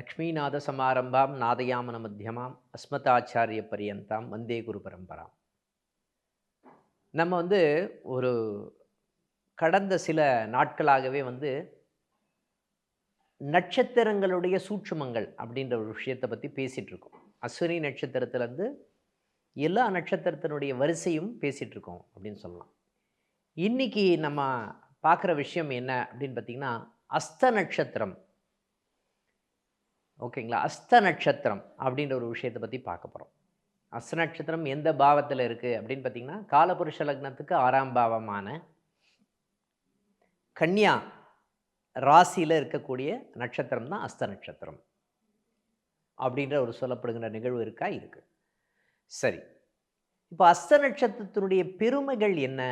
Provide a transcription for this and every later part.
லக்ஷ்மீநாத சமாரம்பாம் நாதயாமன மத்தியமாம் அஸ்மதாச்சாரிய பரியந்தாம் வந்தே குரு பரம்பராம். நம்ம வந்து ஒரு கடந்த சில நாட்களாகவே வந்து நட்சத்திரங்களுடைய சூட்சுமங்கள் அப்படின்ற ஒரு விஷயத்தை பற்றி பேசிகிட்டு இருக்கோம் அஸ்வினி நட்சத்திரத்துலேருந்து எல்லா நட்சத்திரத்தினுடைய வரிசையும் பேசிகிட்டு இருக்கோம் அப்படின்னு சொல்லலாம். இன்னைக்கு நம்ம பார்க்குற விஷயம் என்ன அப்படின்னு பார்த்தீங்கன்னா அஸ்த நட்சத்திரம் ஓகேங்களா? அஸ்த நட்சத்திரம் அப்படின்ற ஒரு விஷயத்தை பற்றி பார்க்க போகிறோம் அஸ்த நட்சத்திரம் எந்த பாவத்தில் இருக்குது அப்படின்னு பார்த்தீங்கன்னா காலபுருஷ லக்னத்துக்கு ஆறாம் பாவமான கன்னியா ராசியில் இருக்கக்கூடிய நட்சத்திரம் தான் அஸ்த நட்சத்திரம் அப்படின்ற ஒரு சொல்லப்படுகின்ற நிகழ்வு இருக்கா? இருக்குது சரி. இப்போ அஸ்த நட்சத்திரத்தினுடைய பெருமைகள் என்ன?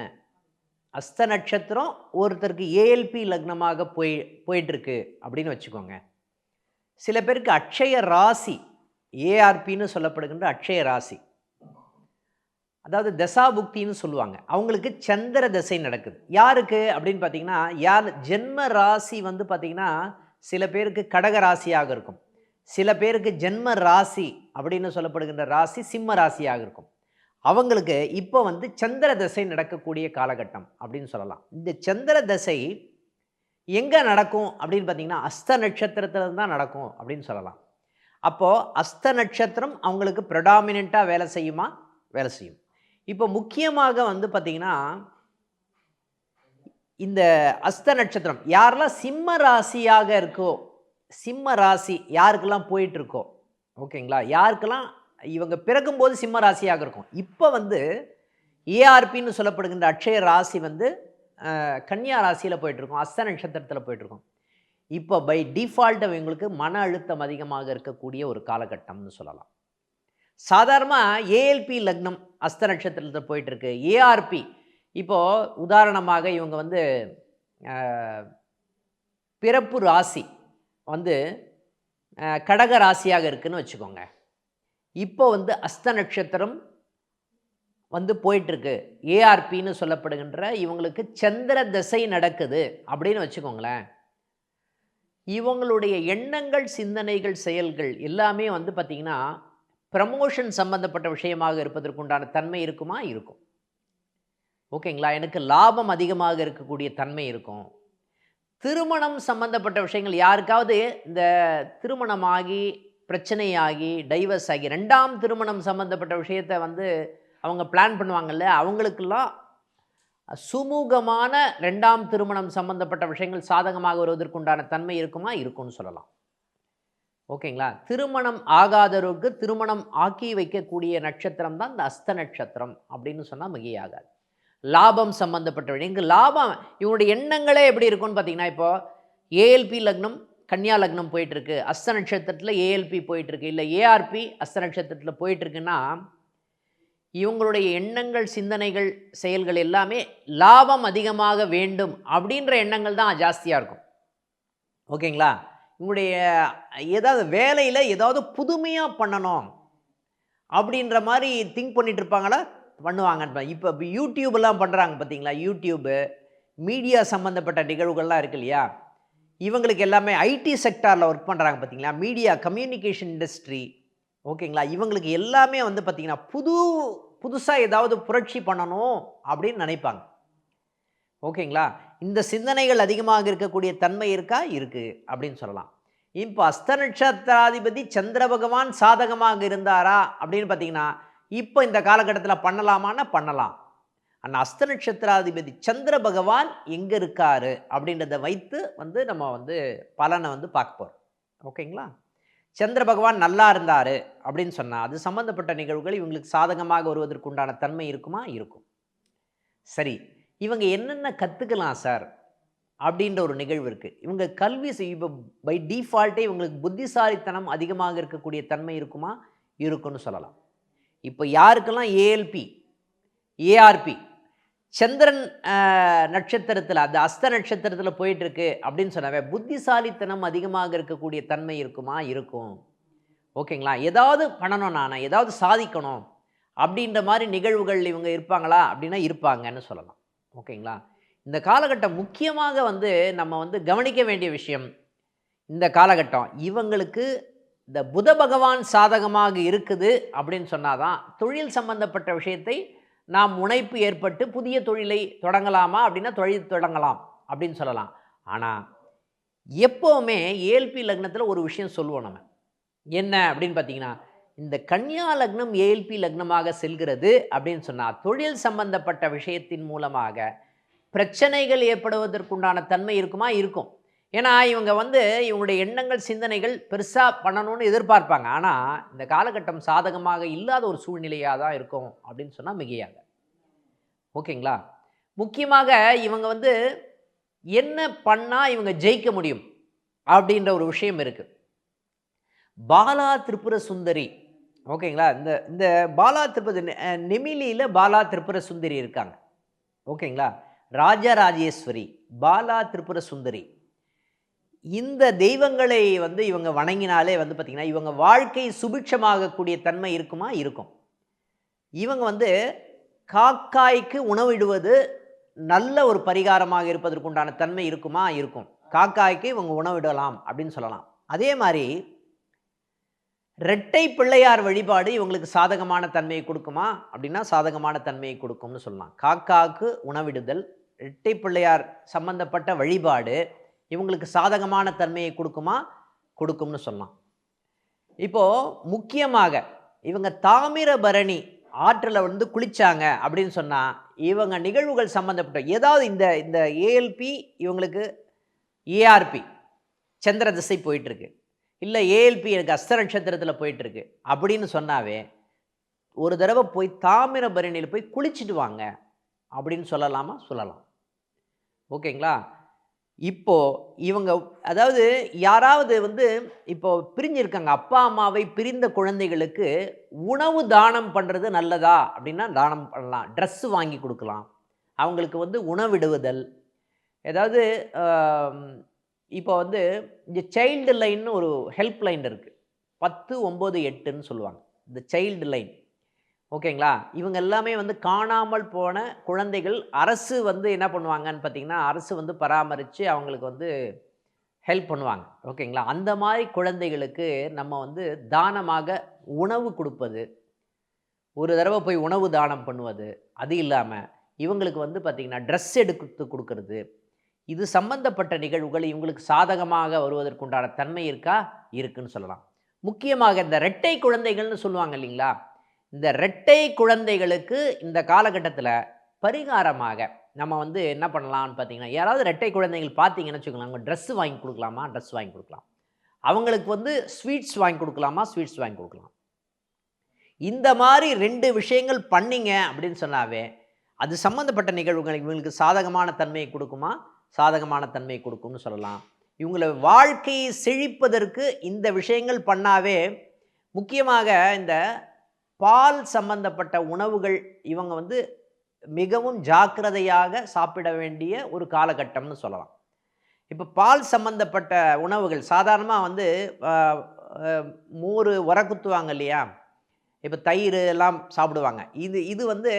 அஸ்த நட்சத்திரம் ஒருத்தருக்கு ஏஎல்பி லக்னமாக போய் போயிட்டுருக்கு அப்படின்னு வச்சுக்கோங்க. சில பேருக்கு அட்சய ராசி ஏஆர்பின்னு சொல்லப்படுகின்ற அட்சய ராசி. அதாவது தசாபுக்தின்னு சொல்லுவாங்க. அவங்களுக்கு சந்திர தசை நடக்குது. யாருக்கு? அப்படின்னு பார்த்தீங்கன்னா யார் ஜென்ம ராசி வந்து பார்த்திங்கன்னா சில பேருக்கு கடக ராசியாக இருக்கும். சில பேருக்கு ஜென்ம ராசி அப்படின்னு சொல்லப்படுகின்ற ராசி சிம்ம ராசியாக இருக்கும். அவங்களுக்கு இப்போ வந்து சந்திர தசை நடக்கக்கூடிய காலகட்டம் அப்படின்னு சொல்லலாம். இந்த சந்திர தசை எங்கே நடக்கும் அப்படின்னு பார்த்தீங்கன்னா அஸ்த நட்சத்திரத்தில் தான் நடக்கும் அப்படின்னு சொல்லலாம். அப்போது அஸ்த நட்சத்திரம் அவங்களுக்கு ப்ரொடாமினண்ட்டாக வேலை செய்யுமா? வேலை செய்யும். இப்போ முக்கியமாக வந்து பார்த்திங்கன்னா இந்த அஸ்த நட்சத்திரம் யாரெல்லாம் சிம்ம ராசியாக இருக்கோ சிம்ம ராசி யாருக்கெல்லாம் போயிட்டு இருக்கோ ஓகேங்களா? யாருக்கெல்லாம் இவங்க பிறக்கும்போது சிம்ம ராசியாக இருக்கும். இப்போ வந்து ஏஆர்பின்னு சொல்லப்படுகின்ற அட்சய ராசி வந்து கன்னியா ராசியில் போயிட்டுருக்கோம். அஸ்த நட்சத்திரத்தில் போயிட்டுருக்கோம். இப்போ பை டிஃபால்ட் இவங்களுக்கு மன அழுத்தம் அதிகமாக இருக்கக்கூடிய ஒரு காலகட்டம்னு சொல்லலாம். சாதாரணமாக ஏஎல்பி லக்னம் அஸ்த நட்சத்திரத்தில் போயிட்டுருக்கு. ஏஆர்பி இப்போது உதாரணமாக இவங்க வந்து பிறப்பு ராசி வந்து கடக ராசியாக இருக்குன்னு வச்சுக்கோங்க. இப்போ வந்து அஸ்த நட்சத்திரம் வந்து போயிட்டுருக்கு. ஏஆர்பின்னு சொல்லப்படுகின்ற இவங்களுக்கு சந்திர திசை நடக்குது அப்படின்னு வச்சுக்கோங்களேன். இவங்களுடைய எண்ணங்கள் சிந்தனைகள் செயல்கள் எல்லாமே வந்து பார்த்திங்கன்னா ப்ரமோஷன் சம்பந்தப்பட்ட விஷயமாக இருப்பதற்குண்டான தன்மை இருக்குமா? இருக்கும். ஓகேங்களா? எனக்கு லாபம் அதிகமாக இருக்கக்கூடிய தன்மை இருக்கும். திருமணம் சம்பந்தப்பட்ட விஷயங்கள் யாருக்காவது இந்த திருமணமாகி பிரச்சனையாகி டைவர்ஸ் ஆகி ரெண்டாம் திருமணம் சம்பந்தப்பட்ட விஷயத்தை வந்து அவங்க பிளான் பண்ணுவாங்கல்ல அவங்களுக்கெல்லாம் சுமூகமான ரெண்டாம் திருமணம் சம்பந்தப்பட்ட விஷயங்கள் சாதகமாக வருவதற்குண்டான தன்மை இருக்குமா? இருக்கும்னு சொல்லலாம். ஓகேங்களா? திருமணம் ஆகாதவருக்கு திருமணம் ஆக்கி வைக்கக்கூடிய நட்சத்திரம் தான் இந்த அஸ்த நட்சத்திரம் அப்படின்னு சொன்னால் மிகையாகாது லாபம் சம்பந்தப்பட்ட இங்கு லாபம் இவனுடைய எண்ணங்களே எப்படி இருக்கும்னு பார்த்தீங்கன்னா இப்போ ஏஎல்பி லக்னம் கன்னியா லக்னம் போயிட்டுருக்கு அஸ்த நட்சத்திரத்தில் ஏஎல்பி போயிட்டுருக்கு இல்லை ஏஆர்பி அஸ்த நட்சத்திரத்தில் போயிட்டுருக்குன்னா இவங்களுடைய எண்ணங்கள் சிந்தனைகள் செயல்கள் எல்லாமே லாபம் அதிகமாக வேண்டும் அப்படின்ற எண்ணங்கள் தான் ஜாஸ்தியாக இருக்கும். ஓகேங்களா? இவங்களுடைய ஏதாவது வேலையில் ஏதாவது புதுமையாக பண்ணணும் அப்படின்ற மாதிரி திங்க் பண்ணிட்டு இருப்பாங்களா? பண்ணுவாங்க. இப்போ இப்போ யூடியூப்லாம் பண்ணுறாங்க பார்த்தீங்களா யூடியூப்பு மீடியா சம்மந்தப்பட்ட நிகழ்வுகள்லாம் இருக்கு இல்லையா? இவங்களுக்கு எல்லாமே ஐடி செக்டாரில் ஒர்க் பண்ணுறாங்க பார்த்தீங்களா மீடியா கம்யூனிகேஷன் இண்டஸ்ட்ரி ஓகேங்களா? இவங்களுக்கு எல்லாமே வந்து பார்த்திங்கன்னா புது புதுசாக ஏதாவது புரட்சி பண்ணணும் அப்படின்னு நினைப்பாங்க. ஓகேங்களா? இந்த சிந்தனைகள் அதிகமாக இருக்கக்கூடிய தன்மை இருக்கா? இருக்குது அப்படின்னு சொல்லலாம். இப்போ அஸ்த நட்சத்திராதிபதி சந்திர பகவான் சாதகமாக இருந்தாரா? அப்படின்னு பார்த்தீங்கன்னா இப்போ இந்த காலகட்டத்தில் பண்ணலாமான்னா பண்ணலாம். ஆனால் அஸ்த நட்சத்திராதிபதி சந்திர பகவான் எங்கே இருக்காரு அப்படின்றத வைத்து வந்து நம்ம வந்து பலனை வந்து பார்க்க போகிறோம் ஓகேங்களா? சந்திர பகவான் நல்லா இருந்தார் அப்படின்னு சொன்னால் அது சம்மந்தப்பட்ட நிகழ்வுகள் இவங்களுக்கு சாதகமாக வருவதற்குண்டான தன்மை இருக்குமா? இருக்கும். சரி இவங்க என்னென்ன கற்றுக்கலாம் சார்? அப்படின்ற ஒரு நிகழ்வு இருக்குது இவங்க கல்வி இப்போ பை டிஃபால்ட்டே இவங்களுக்கு புத்திசாலித்தனம் அதிகமாக இருக்கக்கூடிய தன்மை இருக்குமா? இருக்குன்னு சொல்லலாம். இப்போ யாருக்கெல்லாம் ஏஎல்பி ஏஆர்பி சந்திரன் நட்சத்திரத்தில் அந்த அஸ்த நட்சத்திரத்தில் போயிட்டுருக்கு அப்படின்னு சொன்னாவே புத்திசாலித்தனம் அதிகமாக இருக்கக்கூடிய தன்மை இருக்குமா? இருக்கும். ஓகேங்களா? ஏதாவது பண்ணணும் நான் ஏதாவது சாதிக்கணும் அப்படின்ற மாதிரி நிகழ்வுகள் இவங்க இருப்பாங்களா? அப்படின்னா இருப்பாங்கன்னு சொல்லலாம். ஓகேங்களா? இந்த காலகட்டம் முக்கியமாக வந்து நம்ம வந்து கவனிக்க வேண்டிய விஷயம் இந்த காலகட்டம். இவங்களுக்கு இந்த புத பகவான் சாதகமாக இருக்குது அப்படின்னு சொன்னாதான் தொழில் சம்பந்தப்பட்ட விஷயத்தை நாம் முனைப்பு ஏற்பட்டு புதிய தொழிலை தொடங்கலாமா அப்படின்னா தொழில் தொடங்கலாம் அப்படின்னு சொல்லலாம். ஆனால் எப்போவுமே ஏஎல்பி லக்னத்தில் ஒரு விஷயம் சொல்லுவோம் நம்ம. என்ன அப்படின்னு பார்த்தீங்கன்னா இந்த கன்னியா லக்னம் ஏஎல்பி லக்னமாக செல்கிறது அப்படின்னு சொன்னால் தொழில் சம்பந்தப்பட்ட விஷயத்தின் மூலமாக பிரச்சனைகள் ஏற்படுவதற்குண்டான தன்மை இருக்குமா? இருக்கும். ஏன்னா இவங்க வந்து இவங்களுடைய எண்ணங்கள் சிந்தனைகள் பெருசாக பண்ணணும்னு எதிர்பார்ப்பாங்க. ஆனால் இந்த காலகட்டம் சாதகமாக இல்லாத ஒரு சூழ்நிலையாக தான் இருக்கும் அப்படின்னு சொன்னால் மிகையாக. ஓகேங்களா? முக்கியமாக இவங்க வந்து என்ன பண்ணால் இவங்க ஜெயிக்க முடியும் அப்படின்ற ஒரு விஷயம் இருக்குது பாலா திரிபுர சுந்தரி. ஓகேங்களா? இந்த இந்த பாலா திரிபுர நெமிலியில் பாலா திரிபுர சுந்தரி இருக்காங்க. ஓகேங்களா? ராஜராஜேஸ்வரி பாலா திரிபுர சுந்தரி. இந்த தெய்வங்களை வந்து இவங்க வணங்கினாலே வந்து பார்த்திங்கன்னா இவங்க வாழ்க்கை சுபிட்சமாகக்கூடிய தன்மை இருக்குமா? இருக்கும். இவங்க வந்து காக்காய்க்கு உணவிடுவது நல்ல ஒரு பரிகாரமாக இருப்பதற்குண்டான தன்மை இருக்குமா? இருக்கும். காக்காய்க்கு இவங்க உணவிடலாம் அப்படின்னு சொல்லலாம். அதே மாதிரி ரெட்டை பிள்ளையார் வழிபாடு இவங்களுக்கு சாதகமான தன்மையை கொடுக்குமா? அப்படின்னா சாதகமான தன்மையை கொடுக்கும்னு சொல்லலாம். காக்காவுக்கு உணவிடுதல் ரெட்டை பிள்ளையார் சம்பந்தப்பட்ட வழிபாடு இவங்களுக்கு சாதகமான தன்மையை கொடுக்குமா? கொடுக்கும்னு சொல்லலாம் இப்போது முக்கியமாக இவங்க தாமிரபரணி ஆற்றில் வந்து குளித்தாங்க அப்படின்னு சொன்னால் இவங்க நிகழ்வுகள் சம்மந்தப்பட்ட ஏதாவது இந்த இந்த ஏஎல்பி இவங்களுக்கு ஏஆர்பி சந்திர திசை போயிட்டுருக்கு. இல்லை ஏஎல்பி எனக்கு அஸ்த நட்சத்திரத்தில் போயிட்டுருக்கு அப்படின்னு சொன்னாவே ஒரு தடவை போய் தாமிரபரணியில் போய் குளிச்சுட்டு வாங்க அப்படின்னு சொல்லலாமா? சொல்லலாம். ஓகேங்களா? இப்போது இவங்க அதாவது யாராவது வந்து இப்போது பிரிஞ்சிருக்காங்க அப்பா அம்மாவை பிரிந்த குழந்தைகளுக்கு உணவு தானம் பண்ணுறது நல்லதா? அப்படின்னா தானம் பண்ணலாம். ட்ரெஸ்ஸு வாங்கி கொடுக்கலாம். அவங்களுக்கு வந்து உணவிடுவதல் ஏதாவது இப்போ வந்து இந்த சைல்டு லைன்னு ஒரு ஹெல்ப் லைன் இருக்குது பத்து ஒம்பது எட்டுன்னு சொல்லுவாங்க. இந்த சைல்டு லைன் ஓகேங்களா? இவங்க எல்லாமே வந்து காணாமல் போன குழந்தைகள் அரசு வந்து என்ன பண்ணுவாங்கன்னு பார்த்தீங்கன்னா அரசு வந்து பராமரித்து அவங்களுக்கு வந்து ஹெல்ப் பண்ணுவாங்க. ஓகேங்களா? அந்த மாதிரி குழந்தைகளுக்கு நம்ம வந்து தானமாக உணவு கொடுப்பது ஒரு தடவை போய் உணவு தானம் பண்ணுவது அது இல்லாமல் இவங்களுக்கு வந்து பார்த்திங்கன்னா ட்ரெஸ் எடுத்து கொடுக்கறது இது சம்பந்தப்பட்ட நிகழ்வுகள் இவங்களுக்கு சாதகமாக வருவதற்குண்டான தன்மை இருக்கா? இருக்குன்னு சொல்லலாம். முக்கியமாக இந்த ரெட்டை குழந்தைகள்னு சொல்லுவாங்க இல்லைங்களா? இந்த ரெட்டை குழந்தைகளுக்கு இந்த காலகட்டத்தில் பரிகாரமாக நம்ம வந்து என்ன பண்ணலாம்னு பார்த்தீங்கன்னா யாராவது ரெட்டை குழந்தைகள் பார்த்தீங்கன்னு வச்சுக்கோங்களேன் அவங்க ட்ரெஸ்ஸு வாங்கி கொடுக்கலாமா? ட்ரெஸ் வாங்கி கொடுக்கலாம். அவங்களுக்கு வந்து ஸ்வீட்ஸ் வாங்கி கொடுக்கலாமா? ஸ்வீட்ஸ் வாங்கி கொடுக்கலாம். இந்த மாதிரி ரெண்டு விஷயங்கள் பண்ணிங்க அப்படின்னு சொன்னாவே அது சம்மந்தப்பட்ட நிகழ்வுகள் இவங்களுக்கு சாதகமான தன்மையை கொடுக்குமா? சாதகமான தன்மையை கொடுக்கும்னு சொல்லலாம். இவங்களை வாழ்க்கையை செழிப்பதற்கு இந்த விஷயங்கள் பண்ணாவே முக்கியமாக இந்த பால் சம்பந்தப்பட்ட உணவுகள் இவங்க வந்து மிகவும் ஜாக்கிரதையாக சாப்பிட வேண்டிய ஒரு காலகட்டம்னு சொல்லலாம். இப்போ பால் சம்பந்தப்பட்ட உணவுகள் சாதாரணமாக வந்து மோர் உரக்குத்துவாங்க இல்லையா? இப்போ தயிர் எல்லாம் சாப்பிடுவாங்க. இது இது வந்து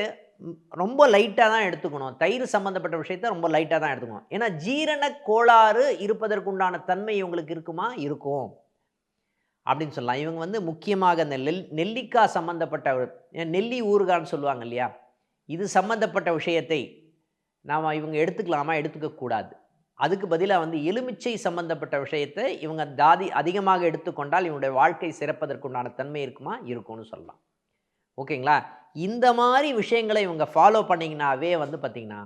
ரொம்ப லைட்டாக தான் எடுத்துக்கணும். தயிர் சம்மந்தப்பட்ட விஷயத்த ரொம்ப லைட்டாக தான் எடுத்துக்கணும். ஏன்னா ஜீரண கோளாறு இருப்பதற்குண்டான தன்மை இவங்களுக்கு இருக்குமா? இருக்கும். அப்படின்னு சொல்லலாம். இவங்க வந்து முக்கியமாக இந்த நெல் நெல்லிக்காய் சம்மந்தப்பட்ட நெல்லி ஊறுகான்னு சொல்லுவாங்க இல்லையா? இது சம்மந்தப்பட்ட விஷயத்தை நாம் இவங்க எடுத்துக்கலாமா? எடுத்துக்கக்கூடாது அதுக்கு பதிலாக வந்து எலுமிச்சை சம்பந்தப்பட்ட விஷயத்தை இவங்க தாதி அதிகமாக எடுத்துக்கொண்டால் இவனுடைய வாழ்க்கை சிறப்பதற்குண்டான தன்மை இருக்குமா? இருக்கும்னு சொல்லலாம். ஓகேங்களா? இந்த மாதிரி விஷயங்களை இவங்க ஃபாலோ பண்ணிங்கனாவே வந்து பார்த்திங்கன்னா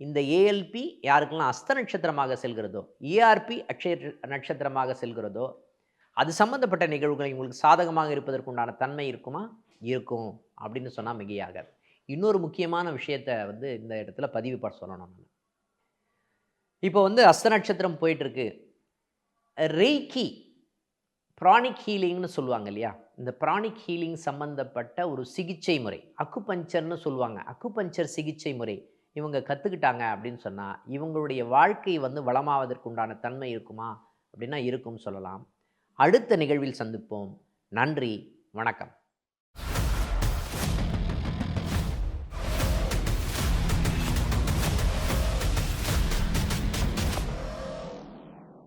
இந்த ஏஎல்பி யாருக்கெல்லாம் அஸ்த நட்சத்திரமாக செல்கிறதோ ஏஆர்பி அக்ஷய நட்சத்திரமாக செல்கிறதோ அது சம்மந்தப்பட்ட நிகழ்வுகள் உங்களுக்கு சாதகமாக இருப்பதற்கு உண்டான தன்மை இருக்குமா? இருக்கும். அப்படின்னு சொன்னால் மிகையாகாது இன்னொரு முக்கியமான விஷயத்தை வந்து இந்த இடத்துல பதிவு பண்ண சொல்லணும் நான். இப்போ வந்து அஸ்த நட்சத்திரம் போயிட்டுருக்கு. ரெய்கி ப்ராணிக் ஹீலிங்னு சொல்லுவாங்க இல்லையா? இந்த ப்ராணிக் ஹீலிங் சம்மந்தப்பட்ட ஒரு சிகிச்சை முறை அக்குபஞ்சர்னு சொல்லுவாங்க. அக்குபஞ்சர் சிகிச்சை முறை. இவங்க கற்றுக்கிட்டாங்க அப்படின்னு சொன்னால் இவங்களுடைய வாழ்க்கை வந்து வளமாவதற்கு உண்டான தன்மை இருக்குமா? அப்படின்னா இருக்கும்னு சொல்லலாம். அடுத்த நிகழ்வில் சந்திப்போம். நன்றி வணக்கம்.